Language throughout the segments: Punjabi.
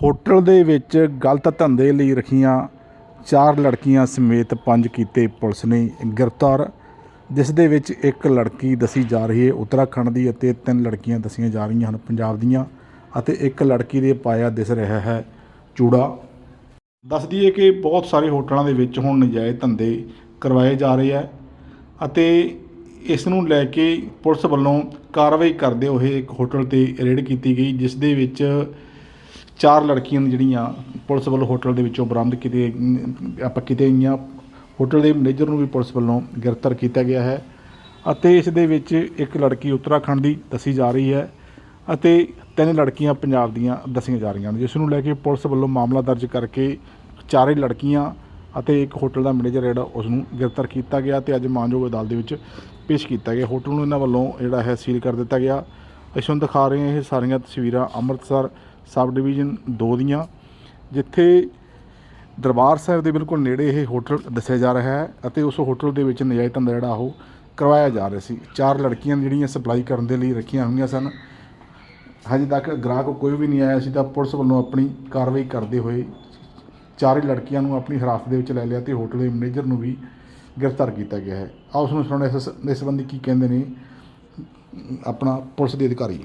ਹੋਟਲ ਦੇ ਵਿੱਚ ਗਲਤ ਧੰਦੇ ਲਈ ਰੱਖੀਆਂ ਚਾਰ ਲੜਕੀਆਂ ਸਮੇਤ ਪੰਜ ਕੀਤੇ ਪੁਲਿਸ ਨੇ ਗ੍ਰਿਫਤਾਰ, ਜਿਸ ਦੇ ਵਿੱਚ ਇੱਕ ਲੜਕੀ ਦੱਸੀ ਜਾ ਰਹੀ ਹੈ ਉੱਤਰਾਖੰਡ ਦੀ ਅਤੇ ਤਿੰਨ ਲੜਕੀਆਂ ਦੱਸੀਆਂ ਜਾ ਰਹੀਆਂ ਹਨ ਪੰਜਾਬ ਦੀਆਂ ਅਤੇ ਇੱਕ ਲੜਕੀ ਦੇ ਪਾਇਆ ਦਿਸ ਰਿਹਾ ਹੈ ਚੂੜਾ। ਦੱਸ ਦਈਏ ਕਿ ਬਹੁਤ ਸਾਰੇ ਹੋਟਲਾਂ ਦੇ ਵਿੱਚ ਹੁਣ ਨਜਾਇਜ਼ ਧੰਦੇ ਕਰਵਾਏ ਜਾ ਰਹੇ ਹੈ ਅਤੇ ਇਸ ਨੂੰ ਲੈ ਕੇ ਪੁਲਿਸ ਵੱਲੋਂ ਕਾਰਵਾਈ ਕਰਦੇ ਹੋਏ ਇੱਕ ਹੋਟਲ ਤੇ ਰੇਡ ਕੀਤੀ ਗਈ, ਜਿਸ ਦੇ ਵਿੱਚ ਚਾਰ ਲੜਕੀਆਂ ਜਿਹੜੀਆਂ ਪੁਲਿਸ ਵੱਲੋਂ ਹੋਟਲ ਦੇ ਵਿੱਚੋਂ ਬਰਾਮਦ ਕੀਤੇ, ਆਪਾਂ ਕੀਤੇ ਗਈਆਂ। ਹੋਟਲ ਦੇ ਮੈਨੇਜਰ ਨੂੰ ਵੀ ਪੁਲਿਸ ਵੱਲੋਂ ਗ੍ਰਿਫਤਾਰ ਕੀਤਾ ਗਿਆ ਹੈ ਅਤੇ ਇਸ ਦੇ ਵਿੱਚ ਇੱਕ ਲੜਕੀ ਉੱਤਰਾਖੰਡ ਦੀ ਦੱਸੀ ਜਾ ਰਹੀ ਹੈ ਅਤੇ ਤਿੰਨ ਲੜਕੀਆਂ ਪੰਜਾਬ ਦੀਆਂ ਦੱਸੀਆਂ ਜਾ ਰਹੀਆਂ ਹਨ, ਜਿਸ ਨੂੰ ਲੈ ਕੇ ਪੁਲਿਸ ਵੱਲੋਂ ਮਾਮਲਾ ਦਰਜ ਕਰਕੇ ਚਾਰੇ ਲੜਕੀਆਂ ਅਤੇ ਇੱਕ ਹੋਟਲ ਦਾ ਮੈਨੇਜਰ ਜਿਹੜਾ ਉਸ ਨੂੰ ਗ੍ਰਿਫਤਾਰ ਕੀਤਾ ਗਿਆ ਤੇ ਅੱਜ ਮਾਨਯੋਗ ਅਦਾਲਤ ਦੇ ਵਿੱਚ ਪੇਸ਼ ਕੀਤਾ ਗਿਆ। ਹੋਟਲ ਨੂੰ ਇਹਨਾਂ ਵੱਲੋਂ ਜਿਹੜਾ ਹੈ ਸੀਲ ਕਰ ਦਿੱਤਾ ਗਿਆ। ਅਸੀਂ ਤੁਹਾਨੂੰ ਦਿਖਾ ਰਹੇ ਹਾਂ ਇਹ ਸਾਰੀਆਂ ਤਸਵੀਰਾਂ ਅੰਮ੍ਰਿਤਸਰ ਸਬ ਡਿਵੀਜ਼ਨ 2 ਦੀਆਂ, ਜਿੱਥੇ ਦਰਬਾਰ ਸਾਹਿਬ ਦੇ ਬਿਲਕੁਲ ਨੇੜੇ ਇਹ ਹੋਟਲ ਦੱਸਿਆ ਜਾ ਰਿਹਾ ਹੈ ਅਤੇ ਉਸ ਹੋਟਲ ਦੇ ਵਿੱਚ ਨਜਾਇਜ਼ ਧੰਦਾ ਜਿਹੜਾ ਉਹ ਕਰਵਾਇਆ ਜਾ ਰਿਹਾ ਸੀ। ਚਾਰ ਲੜਕੀਆਂ ਜਿਹੜੀਆਂ ਸਪਲਾਈ ਕਰਨ ਦੇ ਲਈ ਰੱਖੀਆਂ ਹੋਈਆਂ ਸਨ। ਹਜੇ ਤੱਕ ਗ੍ਰਾਹਕ ਕੋਈ ਵੀ ਨਹੀਂ ਆਇਆ ਸੀ ਤਾਂ ਪੁਲਿਸ ਵੱਲੋਂ ਆਪਣੀ ਕਾਰਵਾਈ ਕਰਦੇ ਹੋਏ ਚਾਰੇ ਲੜਕੀਆਂ ਨੂੰ ਆਪਣੀ ਹਿਰਾਸਤ ਦੇ ਵਿੱਚ ਲੈ ਲਿਆ ਤੇ ਹੋਟਲ ਦੇ ਮੈਨੇਜਰ ਨੂੰ ਵੀ ਗ੍ਰਿਫਤਾਰ ਕੀਤਾ ਗਿਆ ਹੈ। ਆਓ, ਉਸ ਨੂੰ ਸੁਣਾਉਣਾ ਇਸ ਸੰਬੰਧੀ ਕੀ ਕਹਿੰਦੇ ਨੇ ਆਪਣਾ ਪੁਲਿਸ ਦੇ ਅਧਿਕਾਰੀ।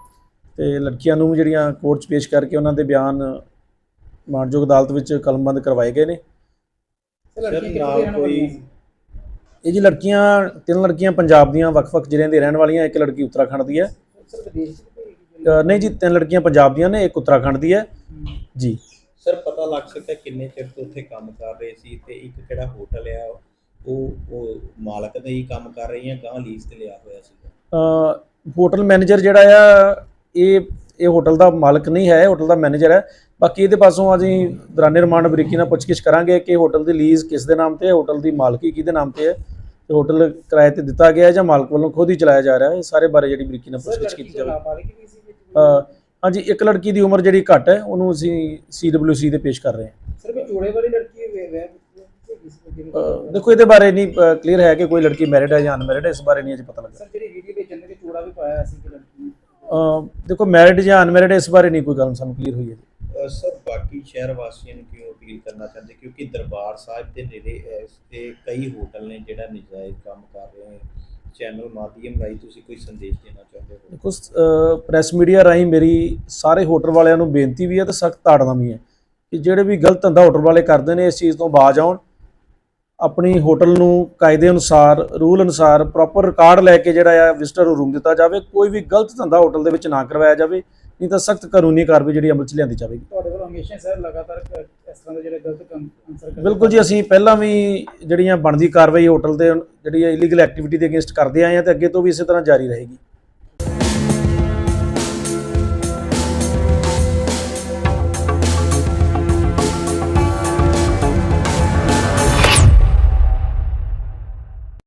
ਤੇ ਲੜਕੀਆਂ ਨੂੰ ਜਿਹੜੀਆਂ ਕੋਰਟ 'ਚ ਪੇਸ਼ ਕਰਕੇ ਉਹਨਾਂ ਦੇ ਬਿਆਨ ਮਾਨਯੋਗ ਅਦਾਲਤ ਵਿੱਚ ਕਲਮਬੰਦ ਕਰਵਾਏ ਗਏ ਨੇ। ਸਰ ਨਾਲ ਕੋਈ ਇਹ ਜੀ ਲੜਕੀਆਂ ਤਿੰਨ ਲੜਕੀਆਂ ਪੰਜਾਬ ਦੀਆਂ ਵੱਖ-ਵੱਖ ਜ਼ਿਲ੍ਹਿਆਂ ਦੇ ਰਹਿਣ ਵਾਲੀਆਂ ਇੱਕ ਲੜਕੀ ਉੱਤਰਾਖੰਡ ਦੀ ਹੈ। ਨਹੀਂ ਜੀ ਤਿੰਨ ਲੜਕੀਆਂ ਪੰਜਾਬ ਦੀਆਂ ਨੇ ਇੱਕ ਉੱਤਰਾਖੰਡ ਦੀ ਹੈ। ਜੀ। ਸਰ ਪਤਾ ਲੱਗ ਸਕਦਾ ਕਿੰਨੇ ਚਿਰ ਤੋਂ ਉੱਥੇ ਕੰਮ ਕਰ ਰਹੇ ਸੀ ਤੇ ਇੱਕ ਕਿਹੜਾ ਹੋਟਲ ਆ ਉਹ ਉਹ ਮਾਲਕ ਦੇ ਹੀ ਕੰਮ ਕਰ ਰਹੀ ਹੈ ਗਾਂ ਲੀਜ਼ ਤੇ ਲਿਆ ਹੋਇਆ ਸੀ ਅ, ਹੋਟਲ ਮੈਨੇਜਰ ਜਿਹੜਾ ਆ ਇਹ ਇਹ ਹੋਟਲ ਦਾ ਮਾਲਕ ਨਹੀਂ ਹੈ ਹੋਟਲ ਦਾ ਮੈਨੇਜਰ ਹੈ। ਬਾਕੀ ਇਹਦੇ ਪਾਸੋਂ ਅਸੀਂ ਦੌਰਾਨੇ ਰਿਮਾਂਡ ਬਰੀਕੀ ਨਾਲ ਪੁੱਛਗਿੱਛ ਕਰਾਂਗੇ ਕਿ ਹੋਟਲ ਦੀ ਲੀਜ਼ ਕਿਸ ਦੇ ਨਾਮ ਤੇ ਹੈ ਹੋਟਲ ਦੀ ਮਾਲਕੀ ਕਿਹਦੇ ਨਾਮ ਤੇ ਹੈ। ਤੇ ਹੋਟਲ ਕਿਰਾਏ ਤੇ ਦਿੱਤਾ ਗਿਆ ਹੈ ਜਾਂ ਮਾਲਕ ਵੱਲੋਂ ਖੁਦ ਹੀ ਚਲਾਇਆ ਜਾ ਰਿਹਾ ਹੈ ਇਹ ਸਾਰੇ ਬਾਰੇ ਜਿਹੜੀ ਬਰੀਕੀ ਨਾਲ ਪੁੱਛਗਿੱਛ ਕੀਤੀ ਜਾਵੇ। ਹਾਂਜੀ ਇੱਕ ਲੜਕੀ ਦੀ ਉਮਰ ਜਿਹੜੀ ਘੱਟ ਹੈ ਉਹਨੂੰ ਅਸੀਂ ਸੀਡਬਲਯੂਸੀ ਦੇ ਪੇਸ਼ ਕਰ ਰਹੇ ਹਾਂ। ਸਰ ਮੈਂ ਜੋੜੇ ਵਾਲੀ ਲੜਕੀ ਅ, ਦੇਖੋ ਇਹਦੇ ਬਾਰੇ ਨਹੀਂ ਕਲੀਅਰ ਹੈ ਕਿ ਕੋਈ ਲੜਕੀ ਮੈਰਿਡ ਹੈ ਜਾਂ ਅਨਮੈਰਿਡ ਹੈ ਇਸ ਬਾਰੇ ਨਹੀਂ ਅਜੇ ਪਤਾ ਲੱਗਾ ਸਰ ਜਿਹੜੀ ਵੀਡੀਓ ਵਿੱਚ ਜੰਨੇ ਤੇ ਚੂੜਾ ਵੀ ਪਾਇਆ ਸੀ ਕਿ ਲੜਕੀ ਦੇਖੋ ਮੈਰਿਡ ਜਾਂ ਅਨਮੈਰਿਡ ਇਸ ਬਾਰੇ ਨਹੀਂ ਕੋਈ ਗੱਲ ਸਾਨੂੰ ਕਲੀਅਰ ਹੋਈ ਹੈ ਜੀ। ਸਰ ਬਾਕੀ ਸ਼ਹਿਰ ਵਾਸੀਆਂ ਨੂੰ ਕਿਉਂ ਅਪੀਲ ਕਰਨਾ ਚਾਹੁੰਦੇ? ਕਿਉਂਕਿ ਦਰਬਾਰ ਸਾਹਿਬ ਦੇ ਨੇੜੇ ਇਸ ਤੇ ਕਈ ਹੋਟਲ ਨੇ ਜਿਹੜਾ ਨਜਾਇਜ਼ ਕੰਮ ਕਰ ਰਹੇ ਨੇ। ਚੈਨਲ ਮਾਧਿਅਮ ਰਾਹੀਂ ਤੁਸੀਂ ਕੋਈ ਸੰਦੇਸ਼ ਦੇਣਾ ਚਾਹੁੰਦੇ ਹੋ? ਦੇਖੋ ਪ੍ਰੈਸ ਮੀਡੀਆ ਰਾਹੀਂ ਮੇਰੀ ਸਾਰੇ ਹੋਟਲ ਵਾਲਿਆਂ ਨੂੰ ਬੇਨਤੀ ਵੀ ਹੈ ਤੇ ਸਖਤ ਤਾੜਨਾ ਵੀ ਹੈ ਕਿ ਜਿਹੜੇ ਵੀ ਗਲਤ ਧੰਦਾ ਹੋਟਲ ਵਾਲੇ ਕਰਦੇ ਨੇ ਇਸ ਚੀਜ਼ ਤੋਂ ਬਾਜ ਆਉਣ। ਆਪਣੀ ਹੋਟਲ ਨੂੰ ਕਾਇਦੇ ਅਨੁਸਾਰ ਰੂਲ ਅਨੁਸਾਰ ਪ੍ਰੋਪਰ ਰਿਕਾਰਡ ਲੈ ਕੇ ਜਿਹੜਾ ਆ ਵਿਜ਼ਟਰ ਨੂੰ ਰੂਮ ਦਿੱਤਾ ਜਾਵੇ ਕੋਈ ਵੀ ਗਲਤ ਧੰਦਾ ਹੋਟਲ ਦੇ ਵਿੱਚ ਨਾ ਕਰਵਾਇਆ ਜਾਵੇ ਨਹੀਂ ਤਾਂ ਸਖਤ ਕਾਨੂੰਨੀ ਕਾਰਵਾਈ ਜਿਹੜੀ ਅਮਲ 'ਚ ਲਿਆਂਦੀ ਜਾਵੇਗੀ। ਤੁਹਾਡੇ ਵੱਲੋਂ ਹਮੇਸ਼ਾ ਸਰ ਲਗਾਤਾਰ ਇਸ ਤਰ੍ਹਾਂ ਦੇ ਜਿਹੜੇ ਗਲਤ ਕੰਮ ਆਨਸਰ ਕਰਦੇ ਬਿਲਕੁਲ ਜੀ ਅਸੀਂ ਪਹਿਲਾਂ ਵੀ ਜਿਹੜੀਆਂ ਬਣਦੀ ਕਾਰਵਾਈ ਹੋਟਲ ਦੇ ਜਿਹੜੀ ਇਲੀਗਲ ਐਕਟੀਵਿਟੀ ਦੇ ਅਗੇਂਸਟ ਕਰਦੇ ਆਏ ਹਾਂ ਤੇ ਅੱਗੇ ਤੋਂ ਵੀ ਇਸੇ ਤਰ੍ਹਾਂ ਜਾਰੀ ਰਹੇਗੀ।